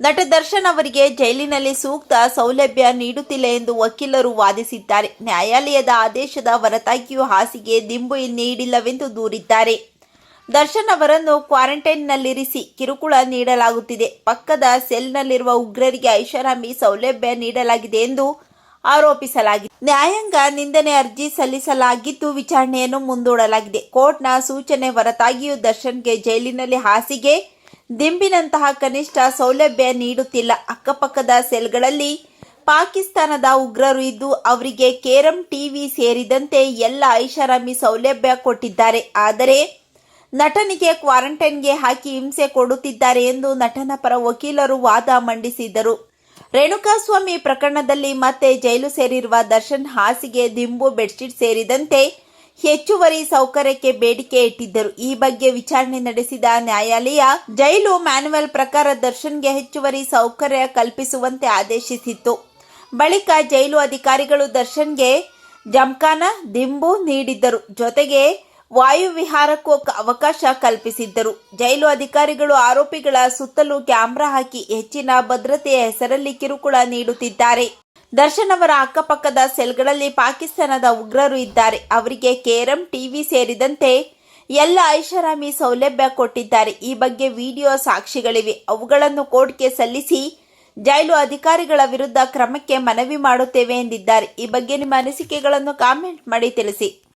ನಟ ದರ್ಶನ್ ಅವರಿಗೆ ಜೈಲಿನಲ್ಲಿ ಸೂಕ್ತ ಸೌಲಭ್ಯ ನೀಡುತ್ತಿಲ್ಲ ಎಂದು ವಕೀಲರು ವಾದಿಸಿದ್ದಾರೆ. ನ್ಯಾಯಾಲಯದ ಆದೇಶದ ಹೊರತಾಗಿಯೂ ಹಾಸಿಗೆ ದಿಂಬು ನೀಡಿಲ್ಲವೆಂದು ದೂರಿದ್ದಾರೆ. ದರ್ಶನ್ ಅವರನ್ನು ಕ್ವಾರಂಟೈನ್ನಲ್ಲಿರಿಸಿ ಕಿರುಕುಳ ನೀಡಲಾಗುತ್ತಿದೆ. ಪಕ್ಕದ ಸೆಲ್ನಲ್ಲಿರುವ ಉಗ್ರರಿಗೆ ಐಷಾರಾಮಿ ಸೌಲಭ್ಯ ನೀಡಲಾಗಿದೆ ಎಂದು ಆರೋಪಿಸಲಾಗಿದೆ. ನ್ಯಾಯಾಂಗ ನಿಂದನೆ ಅರ್ಜಿ ಸಲ್ಲಿಸಲಾಗಿದ್ದು ವಿಚಾರಣೆಯನ್ನು ಮುಂದೂಡಲಾಗಿದೆ. ಕೋರ್ಟ್ನ ಸೂಚನೆ ಹೊರತಾಗಿಯೂ ದರ್ಶನ್ಗೆ ಜೈಲಿನಲ್ಲಿ ಹಾಸಿಗೆ ದಿಂಬಿನಂತಹ ಕನಿಷ್ಠ ಸೌಲಭ್ಯ ನೀಡುತ್ತಿಲ್ಲ. ಅಕ್ಕಪಕ್ಕದ ಸೆಲ್ಗಳಲ್ಲಿ ಪಾಕಿಸ್ತಾನದ ಉಗ್ರರು ಇದ್ದು, ಅವರಿಗೆ ಕೇರಂ ಟಿವಿ ಸೇರಿದಂತೆ ಎಲ್ಲ ಐಷಾರಾಮಿ ಸೌಲಭ್ಯ ಕೊಟ್ಟಿದ್ದಾರೆ. ಆದರೆ ನಟನಿಗೆ ಕ್ವಾರಂಟೈನ್ಗೆ ಹಾಕಿ ಹಿಂಸೆ ಕೊಡುತ್ತಿದ್ದಾರೆ ಎಂದು ನಟನ ಪರ ವಕೀಲರು ವಾದ ಮಂಡಿಸಿದರು ರೇಣುಕಾಸ್ವಾಮಿ ಪ್ರಕರಣದಲ್ಲಿ ಮತ್ತೆ ಜೈಲು ಸೇರಿರುವ ದರ್ಶನ್ ಹಾಸಿಗೆ ದಿಂಬು ಬೆಡ್ಶೀಟ್ ಸೇರಿದಂತೆ ಹೆಚ್ಚುವರಿ ಸೌಕರ್ಯಕ್ಕೆ ಬೇಡಿಕೆ ಇಟ್ಟಿದ್ದರು. ಈ ಬಗ್ಗೆ ವಿಚಾರಣೆ ನಡೆಸಿದ ನ್ಯಾಯಾಲಯ ಜೈಲು ಮ್ಯಾನುವಲ್ ಪ್ರಕಾರ ದರ್ಶನ್ಗೆ ಹೆಚ್ಚುವರಿ ಸೌಕರ್ಯ ಕಲ್ಪಿಸುವಂತೆ ಆದೇಶಿಸಿತ್ತು. ಬಳಿಕ ಜೈಲು ಅಧಿಕಾರಿಗಳು ದರ್ಶನ್ಗೆ ಜಮ್ಖಾನ, ದಿಂಬು ನೀಡಿದ್ದರು. ಜೊತೆಗೆ ವಾಯುವಿಹಾರಕ್ಕೂ ಅವಕಾಶ ಕಲ್ಪಿಸಿದ್ದರು. ಜೈಲು ಅಧಿಕಾರಿಗಳು ಆರೋಪಿಗಳ ಸುತ್ತಲೂ ಕ್ಯಾಮ್ರಾ ಹಾಕಿ ಹೆಚ್ಚಿನ ಭದ್ರತೆಯ ಹೆಸರಲ್ಲಿ ಕಿರುಕುಳ ನೀಡುತ್ತಿದ್ದಾರೆ. ದರ್ಶನ್ ಅವರ ಅಕ್ಕಪಕ್ಕದ ಸೆಲ್ಗಳಲ್ಲಿ ಪಾಕಿಸ್ತಾನದ ಉಗ್ರರು ಇದ್ದಾರೆ. ಅವರಿಗೆ ಕೇರಂ ಟಿವಿ ಸೇರಿದಂತೆ ಎಲ್ಲ ಐಷಾರಾಮಿ ಸೌಲಭ್ಯ ಕೊಟ್ಟಿದ್ದಾರೆ. ಈ ಬಗ್ಗೆ ವಿಡಿಯೋ ಸಾಕ್ಷಿಗಳಿವೆ. ಅವುಗಳನ್ನು ಕೋರ್ಟ್ಗೆ ಸಲ್ಲಿಸಿ ಜೈಲು ಅಧಿಕಾರಿಗಳ ವಿರುದ್ಧ ಕ್ರಮಕ್ಕೆ ಮನವಿ ಮಾಡುತ್ತೇವೆ ಎಂದಿದ್ದಾರೆ. ಈ ಬಗ್ಗೆ ನಿಮ್ಮ ಅನಿಸಿಕೆಗಳನ್ನು ಕಾಮೆಂಟ್ ಮಾಡಿ ತಿಳಿಸಿ.